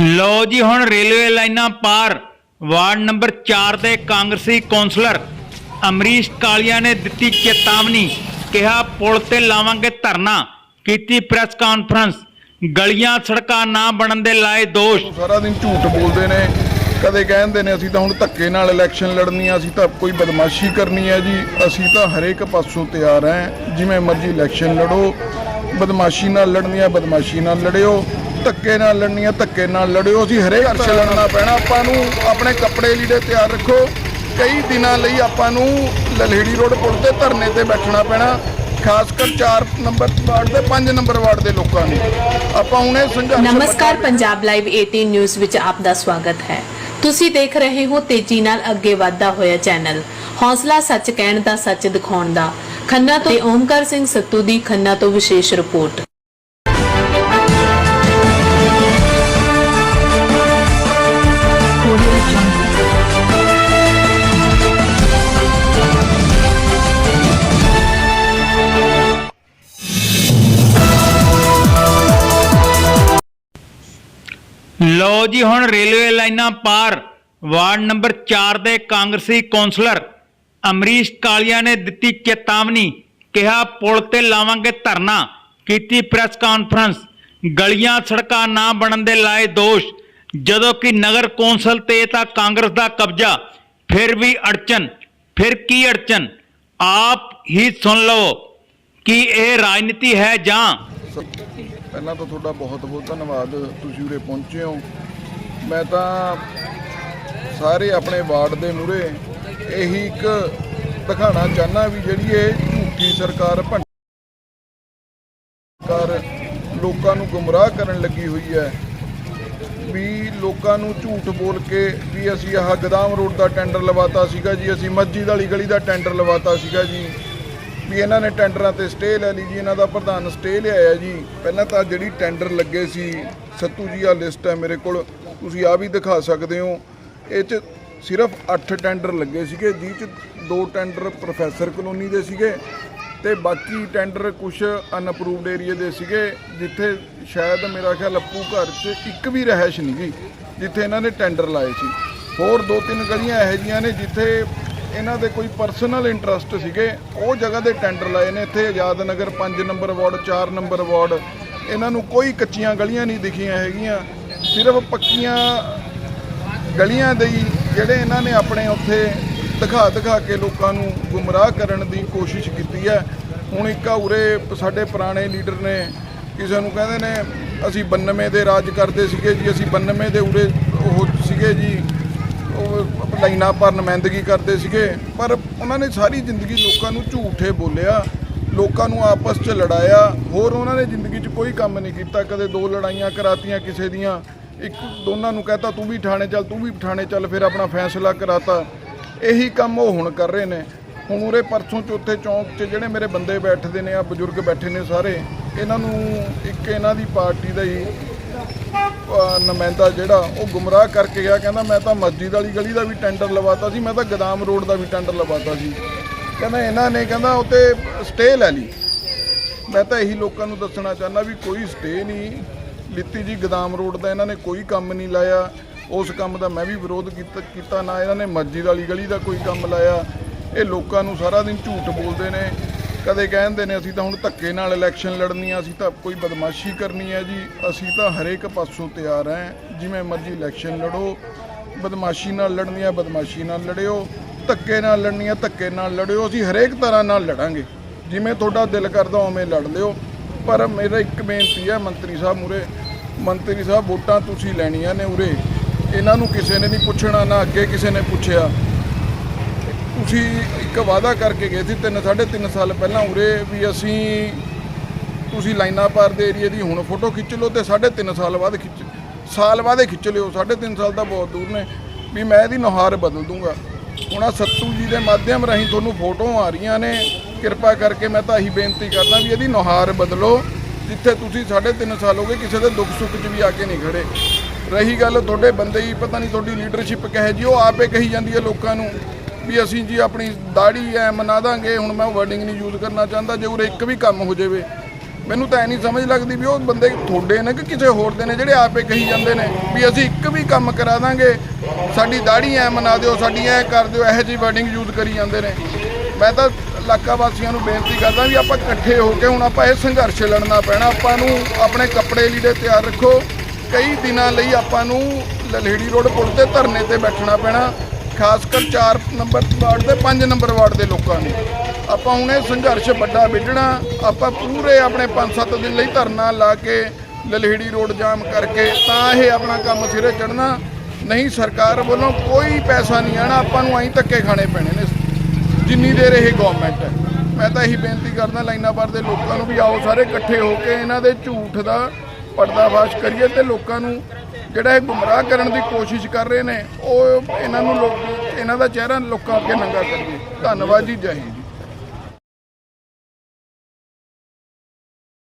ਲੋ ਜੀ, ਹੁਣ ਰੇਲਵੇ ਲਾਈਨਾਂ ਪਾਰ। ਵਾਰਡ ਨੰਬਰ 4 ਦੇ ਕਾਂਗਰਸੀ ਕੌਂਸਲਰ ਅਮਰੀਸ਼ ਕਾਲੀਆ ਨੇ ਦਿੱਤੀ ਚੇਤਾਵਨੀ, ਕਿਹਾ ਪੁਲ ਤੇ ਲਾਵਾਂਗੇ ਧਰਨਾ, ਕੀਤੀ ਪ੍ਰੈਸ ਕਾਨਫਰੰਸ। ਗਲੀਆਂ, ਸੜਕਾਂ ਨਾ ਬਣਨ ਦੇ ਲਾਏ ਦੋਸ਼। ਸਾਰਾ ਦਿਨ ਝੂਠ ਬੋਲਦੇ ਨੇ, ਕਦੇ ਕਹਿੰਦੇ ਨੇ, ਅਸੀਂ ਤਾਂ ਹੁਣ ਧੱਕੇ ਨਾਲ ਇਲੈਕਸ਼ਨ ਲੜਨੀ ਆ, ਅਸੀਂ ਤਾਂ ਕੋਈ ਬਦਮਾਸ਼ੀ ਕਰਨੀ ਹੈ ਜੀ, ਅਸੀਂ ਤਾਂ ਹਰੇਕ ਪਾਸੋਂ ਤਿਆਰ ਹਾਂ ਜਿਵੇਂ ਮਰਜ਼ੀ ਇਲੈਕਸ਼ਨ ਲੜੋ। ਬਦਮਾਸ਼ੀ ਨਾਲ ਲੜਨੀ ਆ, ਬਦਮਾਸ਼ੀ ਨਾਲ ਲੜਿਓ। ਧੱਕੇ ਨਾਲ ਲੜਨੀ ਆ ਧੱਕੇ ਨਾਲ ਲੜਿਓ। ਅਸੀਂ ਹਰੇਕ ਅਰਸ਼ ਲੜਨਾ ਪੈਣਾ। ਆਪਾਂ ਨੂੰ ਆਪਣੇ ਕੱਪੜੇ ਲੀੜੇ ਤਿਆਰ ਰੱਖੋ। ਕਈ ਦਿਨਾਂ ਲਈ ਆਪਾਂ ਨੂੰ ਲਲਹੇੜੀ ਰੋਡ ਪੁਲ ਤੇ ਧਰਨੇ ਤੇ ਬੈਠਣਾ ਪੈਣਾ। ਖਾਸ ਕਰ 4 ਨੰਬਰ ਵਾਰਡ ਦੇ 5 ਨੰਬਰ ਵਾਰਡ ਦੇ ਲੋਕਾਂ ਨੂੰ ਆਪਾਂ ਹੁਣੇ ਸੰਘਰਸ਼ ਨਮਸਕਾਰ ਪੰਜਾਬ ਲਾਈਵ 18 ਨਿਊਜ਼ ਵਿੱਚ ਆਪ ਦਾ ਸਵਾਗਤ ਹੈ। ਤੁਸੀਂ ਦੇਖ ਰਹੇ ਹੋ ਤੇਜ਼ੀ ਨਾਲ ਅੱਗੇ ਵਧਦਾ ਹੋਇਆ ਚੈਨਲ। ਹੌਸਲਾ ਸੱਚ ਕਹਿਣ ਦਾ ਸੱਚ ਦਿਖਾਉਣ ਦਾ। ਖੰਨਾ ਤੋਂ ਓਮਕਾਰ ਸਿੰਘ ਸੱਤੂ ਦੀ ਖੰਨਾ ਤੋਂ ਵਿਸ਼ੇਸ਼ ਰਿਪੋਰਟ। ਲੋ ਜੀ ਹੁਣ ਰੇਲਵੇ ਲਾਈਨਾਂ ਪਾਰ। ਵਾਰਡ ਨੰਬਰ 4 ਦੇ ਕਾਂਗਰਸੀ ਕੌਂਸਲਰ ਅਮਰੀਸ਼ ਕਾਲੀਆ ਨੇ ਦਿੱਤੀ ਚੇਤਾਵਨੀ, ਕਿਹਾ ਪੁਲ ਤੇ ਲਾਵਾਂਗੇ ਧਰਨਾ, ਕੀਤੀ ਪ੍ਰੈਸ ਕਾਨਫਰੰਸ। ਗਲੀਆਂ ਸੜਕਾਂ ਨਾ ਬਣਨ ਦੇ ਲਾਏ ਦੋਸ਼। ਜਦੋਂ ਕਿ ਨਗਰ ਕੌਂਸਲ ਤੇ ਤਾਂ ਕਾਂਗਰਸ ਦਾ ਕਬਜ਼ਾ, ਫਿਰ ਵੀ ਅੜਚਨ, ਫਿਰ ਕੀ ਅੜਚਨ? ਆਪ ਹੀ ਸੁਣ ਲਓ ਕਿ ਇਹ ਰਾਜਨੀਤੀ ਹੈ ਜਾਂ ਪਹਿਲਾਂ ਤਾਂ ਤੁਹਾਡਾ ਬਹੁਤ ਬਹੁਤ ਧੰਨਵਾਦ, ਤੁਸੀਂ ਉਰੇ ਪਹੁੰਚੇ ਹੋ। ਮੈਂ ਤਾਂ ਸਾਰੇ ਆਪਣੇ ਵਾਰਡ ਦੇ ਮੂਹਰੇ ਇਹੀ ਇੱਕ ਦਿਖਾਣਾ ਚਾਹਨਾ ਵੀ ਜਿਹੜੀ ਇਹ ਝੂਠੀ ਸਰਕਾਰ ਸਰਕਾਰ ਲੋਕਾਂ ਨੂੰ ਗੁੰਮਰਾਹ ਕਰਨ ਲੱਗੀ ਹੋਈ ਹੈ, ਵੀ ਲੋਕਾਂ ਨੂੰ ਝੂਠ ਬੋਲ ਕੇ ਵੀ ਅਸੀਂ ਆਹ ਗਦਾਮ ਰੋਡ ਦਾ ਟੈਂਡਰ ਲਵਾਤਾ ਸੀਗਾ ਜੀ, ਅਸੀਂ ਮਸਜਿਦ ਵਾਲੀ ਗਲੀ ਦਾ ਟੈਂਡਰ ਲਵਾਤਾ ਸੀਗਾ ਜੀ। ਵੀ ਇਹਨਾਂ ਨੇ ਟੈਂਡਰਾਂ ਤੇ ਸਟੇ ਲੈ ਲਈ ਜੀ, ਇਹਨਾਂ ਦਾ ਪ੍ਰਧਾਨ ਸਟੇ ਲਿਆਇਆ ਜੀ। ਪਹਿਲਾਂ ਤਾਂ ਜਿਹੜੀ ਟੈਂਡਰ ਲੱਗੇ ਸੀ, ਸੱਤੂ ਜੀ ਆ ਲਿਸਟ ਹੈ ਮੇਰੇ ਕੋਲ, ਤੁਸੀਂ ਆ ਵੀ ਦਿਖਾ ਸਕਦੇ ਹੋ। ਇਹ 'ਚ ਸਿਰਫ 8 ਟੈਂਡਰ ਲੱਗੇ ਸੀਗੇ, ਜਿਹ 'ਚ ਦੋ ਟੈਂਡਰ ਪ੍ਰੋਫੈਸਰ ਕਲੋਨੀ ਦੇ ਸੀਗੇ ਤੇ ਬਾਕੀ ਟੈਂਡਰ ਕੁਝ ਅਨਅਪਰੂਵਡ ਏਰੀਆ ਦੇ ਸੀਗੇ, ਜਿੱਥੇ ਸ਼ਾਇਦ ਮੇਰਾ ਖਿਆਲ ਅੱਪੂ ਘਰ 'ਚ ਇੱਕ ਵੀ ਰਹਿਸ਼ ਨਹੀਂ ਗਈ, ਜਿੱਥੇ ਇਹਨਾਂ ਨੇ ਟੈਂਡਰ ਲਾਏ ਸੀ। ਹੋਰ ਦੋ ਤਿੰਨ ਗਲੀਆਂ ਇਹੋ ਜੀਆਂ ਨੇ, ਜਿੱਥੇ ਇਹਨਾਂ ਦੇ ਕੋਈ ਪਰਸਨਲ ਇੰਟਰਸਟ ਸੀਗੇ, ਉਹ ਜਗ੍ਹਾ ਦੇ ਟੈਂਡਰ ਲਾਏ ਨੇ ਇੱਥੇ Azad Nagar 5 number ward 4 number ward. ਇਹਨਾਂ ਨੂੰ ਕੋਈ ਕੱਚੀਆਂ ਗਲੀਆਂ ਨਹੀਂ ਦਿਖੀਆਂ ਹੈਗੀਆਂ, ਸਿਰਫ ਪੱਕੀਆਂ ਗਲੀਆਂ ਦੇ ਹੀ ਜਿਹੜੇ ਇਹਨਾਂ ਨੇ ਆਪਣੇ ਉੱਥੇ ਦਿਖਾ ਦਿਖਾ ਕੇ ਲੋਕਾਂ ਨੂੰ ਗੁੰਮਰਾਹ ਕਰਨ ਦੀ ਕੋਸ਼ਿਸ਼ ਕੀਤੀ ਹੈ। ਹੁਣ ਇੱਕ ਉਰੇ ਸਾਡੇ ਪੁਰਾਣੇ ਲੀਡਰ ਨੇ, ਕਿਸੇ ਨੂੰ ਕਹਿੰਦੇ ਨੇ, ਅਸੀਂ 92 ਦੇ ਰਾਜ ਕਰਦੇ ਸੀਗੇ ਜੀ, ਅਸੀਂ 92 ਦੇ ਉਰੇ ਉਹ ਸੀਗੇ ਜੀ। ਉਹ ਲਾਈਨਾਂ ਪਰ ਨੁਮਾਇੰਦਗੀ ਕਰਦੇ ਸੀਗੇ, ਪਰ ਉਹਨਾਂ ਨੇ ਸਾਰੀ ਜ਼ਿੰਦਗੀ ਲੋਕਾਂ ਨੂੰ ਝੂਠੇ ਬੋਲਿਆ, ਲੋਕਾਂ ਨੂੰ ਆਪਸ 'ਚ ਲੜਾਇਆ, ਹੋਰ ਉਹਨਾਂ ਨੇ ਜ਼ਿੰਦਗੀ 'ਚ ਕੋਈ ਕੰਮ ਨਹੀਂ ਕੀਤਾ, ਕਦੇ ਦੋ ਲੜਾਈਆਂ ਕਰਾਤੀਆਂ ਕਿਸੇ ਦੀਆਂ, ਇੱਕ ਦੋਨਾਂ ਨੂੰ ਕਹਤਾ, ਤੂੰ ਵੀ ਥਾਣੇ ਚੱਲ, ਤੂੰ ਵੀ ਥਾਣੇ ਚੱਲ, ਫਿਰ ਆਪਣਾ ਫੈਸਲਾ ਕਰਾਤਾ। ਇਹੀ ਕੰਮ ਉਹ ਹੁਣ ਕਰ ਰਹੇ ਨੇ। ਹੁਣ ਉਰੇ ਪਰਸੋਂ ਚੌਥੇ ਚੌਂਕ 'ਚ ਜਿਹੜੇ ਮੇਰੇ ਬੰਦੇ ਬੈਠਦੇ ਨੇ ਆ ਬਜ਼ੁਰਗ ਬੈਠੇ ਨੇ ਸਾਰੇ, ਇਹਨਾਂ ਨੂੰ ਇੱਕ ਇਹਨਾਂ ਦੀ ਪਾਰਟੀ ਦਾ ਹੀ ਅਹ ਨੁਮਾਇੰਦਾ ਜਿਹੜਾ ਉਹ ਗੁੰਮਰਾਹ ਕਰਕੇ ਗਿਆ, ਕਹਿੰਦਾ ਮੈਂ ਤਾਂ ਮਸਜਿਦ ਵਾਲੀ ਗਲੀ ਦਾ ਵੀ ਟੈਂਡਰ ਲਵਾਤਾ ਸੀ, ਮੈਂ ਤਾਂ ਗਦਾਮ ਰੋਡ ਦਾ ਵੀ ਟੈਂਡਰ ਲਵਾਤਾ ਸੀ। ਕਹਿੰਦਾ ਇਹਨਾਂ ਨੇ, ਕਹਿੰਦਾ ਉੱਤੇ ਸਟੇ ਲੈ ਲਈ। ਮੈਂ ਤਾਂ ਇਹੀ ਲੋਕਾਂ ਨੂੰ ਦੱਸਣਾ ਚਾਹੁੰਦਾ ਵੀ ਕੋਈ ਸਟੇ ਨਹੀਂ। ਲਿੱਤੀ ਜੀ ਗਦਾਮ ਰੋਡ ਦਾ ਇਹਨਾਂ ਨੇ ਕੋਈ ਕੰਮ ਨਹੀਂ ਲਾਇਆ। ਉਸ ਕੰਮ ਦਾ ਮੈਂ ਵੀ ਵਿਰੋਧ ਕੀਤਾ ਕੀਤਾ ਨਾ ਇਹਨਾਂ ਨੇ ਮਸਜਿਦ ਵਾਲੀ ਗਲੀ ਦਾ ਕੋਈ ਕੰਮ ਲਾਇਆ। ਇਹ ਲੋਕਾਂ ਨੂੰ ਸਾਰਾ ਦਿਨ ਝੂਠ ਬੋਲਦੇ ਨੇ। ਕਦੇ ਕਹਿੰਦੇ ਨੇ, ਅਸੀਂ ਤਾਂ ਹੁਣ ਧੱਕੇ ਨਾਲ ਇਲੈਕਸ਼ਨ ਲੜਨੀ ਆ, ਅਸੀਂ ਤਾਂ ਕੋਈ ਬਦਮਾਸ਼ੀ ਕਰਨੀ ਹੈ ਜੀ। ਅਸੀਂ ਤਾਂ ਹਰੇਕ ਪਾਸੋਂ ਤਿਆਰ ਹਾਂ ਜਿਵੇਂ ਮਰਜ਼ੀ ਇਲੈਕਸ਼ਨ ਲੜੋ। ਬਦਮਾਸ਼ੀ ਨਾਲ ਲੜਨੀ ਆ, ਬਦਮਾਸ਼ੀ ਨਾਲ ਲੜਿਓ। ਧੱਕੇ ਨਾਲ ਲੜਨੀ ਆ, ਧੱਕੇ ਨਾਲ ਲੜਿਓ। ਅਸੀਂ ਹਰੇਕ ਤਰ੍ਹਾਂ ਨਾਲ ਲੜਾਂਗੇ। ਜਿਵੇਂ ਤੁਹਾਡਾ ਦਿਲ ਕਰਦਾ ਉਵੇਂ ਲੜ ਲਿਓ। ਪਰ ਮੇਰਾ ਇੱਕ ਬੇਨਤੀ ਹੈ ਮੰਤਰੀ ਸਾਹਿਬ ਮੂਰੇ ਮੰਤਰੀ ਸਾਹਿਬ, ਵੋਟਾਂ ਤੁਸੀਂ ਲੈਣੀਆਂ ਨੇ ਉਰੇ। ਇਹਨਾਂ ਨੂੰ ਕਿਸੇ ਨੇ ਨਹੀਂ ਪੁੱਛਣਾ, ਨਾ ਅੱਗੇ ਕਿਸੇ ਨੇ ਪੁੱਛਿਆ। ਤੁਸੀਂ ਇੱਕ ਵਾਅਦਾ ਕਰਕੇ ਗਏ ਸੀ ਤਿੰਨ, ਸਾਢੇ ਤਿੰਨ ਸਾਲ ਪਹਿਲਾਂ ਉਰੇ ਵੀ ਅਸੀਂ ਤੁਸੀਂ ਲਾਈਨਾਂ ਪਾਰ ਦੇ ਏਰੀਆ ਦੀ ਹੁਣ ਫੋਟੋ ਖਿੱਚ ਲਓ ਤੇ ਸਾਢੇ ਤਿੰਨ ਸਾਲ ਬਾਅਦ ਖਿੱਚ, ਸਾਲ ਬਾਅਦ ਹੀ ਖਿੱਚ ਲਿਓ, ਸਾਢੇ ਤਿੰਨ ਸਾਲ ਤਾਂ ਬਹੁਤ ਦੂਰ ਨੇ। ਵੀ ਮੈਂ ਇਹਦੀ ਨੁਹਾਰ ਬਦਲ ਦੂੰਗਾ। ਹੁਣ ਆਹ ਸੱਤੂ ਜੀ ਦੇ ਮਾਧਿਅਮ ਰਾਹੀਂ ਤੁਹਾਨੂੰ ਫੋਟੋਆਂ ਆ ਰਹੀਆਂ ਨੇ, ਕਿਰਪਾ ਕਰਕੇ ਮੈਂ ਤਾਂ ਇਹੀ ਬੇਨਤੀ ਕਰਦਾ ਵੀ ਇਹਦੀ ਨੁਹਾਰ ਬਦਲੋ, ਜਿੱਥੇ ਤੁਸੀਂ ਸਾਢੇ ਤਿੰਨ ਸਾਲ ਹੋ ਗਏ, ਕਿਸੇ ਦੇ ਦੁੱਖ ਸੁੱਖ 'ਚ ਵੀ ਆ ਕੇ ਨਹੀਂ ਖੜੇ। ਰਹੀ ਗੱਲ ਤੁਹਾਡੇ ਬੰਦੇ ਹੀ, ਪਤਾ ਨਹੀਂ ਤੁਹਾਡੀ ਲੀਡਰਸ਼ਿਪ ਕਹੇ ਜੀ ਉਹ ਆਪੇ ਕਹੀ ਜਾਂਦੀ ਹੈ ਲੋਕਾਂ ਨੂੰ। ਵੀ ਅਸੀਂ ਜੀ ਆਪਣੀ ਦਾੜੀ ਐ ਮਨਾ ਦਾਂਗੇ ਹੁਣ ਮੈਂ ਵਰਡਿੰਗ ਨਹੀਂ ਯੂਜ਼ ਕਰਨਾ ਚਾਹੁੰਦਾ, ਜੇ ਉਰੇ ਇੱਕ ਵੀ ਕੰਮ ਹੋ ਜਾਵੇ। ਮੈਨੂੰ ਤਾਂ ਐ ਨਹੀਂ ਸਮਝ ਲੱਗਦੀ ਵੀ ਉਹ ਬੰਦੇ ਤੁਹਾਡੇ ਨੇ ਕਿ ਕਿਸੇ ਹੋਰ ਦੇ ਨੇ, ਜਿਹੜੇ ਆਪੇ ਕਹੀ ਜਾਂਦੇ ਨੇ ਵੀ ਅਸੀਂ ਇੱਕ ਵੀ ਕੰਮ ਕਰਾ ਦਾਂਗੇ। ਸਾਡੀ ਦਾੜੀ ਐ ਮਨਾ ਦਿਓ, ਸਾਡੀ ਐ ਕਰ ਦਿਓ, ਇਹੋ ਜਿਹੀ ਵਰਡਿੰਗ ਯੂਜ਼ ਕਰੀ ਜਾਂਦੇ ਨੇ। ਮੈਂ ਤਾਂ ਇਲਾਕਾ ਵਾਸੀਆਂ ਨੂੰ ਬੇਨਤੀ ਕਰਦਾ ਵੀ ਆਪਾਂ ਇਕੱਠੇ ਹੋ ਕੇ ਹੁਣ ਆਪਾਂ ਇਹ ਸੰਘਰਸ਼ ਲੜਨਾ ਪੈਣਾ। ਆਪਾਂ ਨੂੰ ਆਪਣੇ ਕੱਪੜੇ ਲੀੜੇ ਤਿਆਰ ਰੱਖੋ। ਕਈ ਦਿਨਾਂ ਲਈ ਆਪਾਂ ਨੂੰ ਲਲੇੜੀ ਰੋਡ ਪੁਲ ਤੇ ਧਰਨੇ ਤੇ ਬੈਠਣਾ ਪੈਣਾ। ਖਾਸ ਕਰ 4 ਨੰਬਰ ਵਾਰਡ ਤੇ 5 ਨੰਬਰ ਵਾਰਡ ਦੇ ਲੋਕਾਂ ਨੂੰ। ਆਪਾਂ ਹੁਣ ਇਹ ਸੰਘਰਸ਼ ਵੱਡਾ ਵਿੱਢਣਾ, ਆਪਾਂ ਪੂਰੇ ਆਪਣੇ 5-7 ਦਿਨ ਲਈ ਧਰਨਾ ਲਾ ਕੇ ਲਲਹੇੜੀ ਰੋਡ ਜਾਮ ਕਰਕੇ ਤਾਂ ਇਹ ਆਪਣਾ ਕੰਮ ਸਿਰੇ ਚੜਨਾ ਨਹੀਂ, ਸਰਕਾਰ ਵੱਲੋਂ ਕੋਈ ਪੈਸਾ ਨਹੀਂ ਆਣਾ ਆਪਾਂ ਨੂੰ ਐਂ ਧੱਕੇ ਖਾਣੇ ਪੈਣੇ ਨੇ। ਜਿੰਨੀ ਦੇਰ ਇਹ ਗਵਰਨਮੈਂਟ ਹੈ। ਮੈਂ ਤਾਂ ਇਹੀ ਬੇਨਤੀ ਕਰਦਾ ਲਾਈਨਾਬਾਰ ਦੇ ਲੋਕਾਂ ਨੂੰ ਵੀ ਆਓ ਸਾਰੇ ਇਕੱਠੇ ਹੋ ਕੇ ਇਹਨਾਂ ਦੇ ਝੂਠ ਦਾ ਪਰਦਾਫਾਸ਼ ਕਰੀਏ ਤੇ ਲੋਕਾਂ ਨੂੰ ਜਿਹੜਾ ਇਹ ਗੁੰਮਰਾਹ ਕਰਨ ਦੀ ਕੋਸ਼ਿਸ਼ ਕਰ ਰਹੇ ਨੇ, ਉਹ ਇਹਨਾਂ ਨੂੰ ਲੋਕ ਇਹਨਾਂ ਦਾ ਚਿਹਰਾ ਲੋਕਾਂ ਅੱਗੇ ਨੰਗਾ ਕਰੀਏ। ਧੰਨਵਾਦ ਜੀ, ਜੈ ਹਿੰਦ।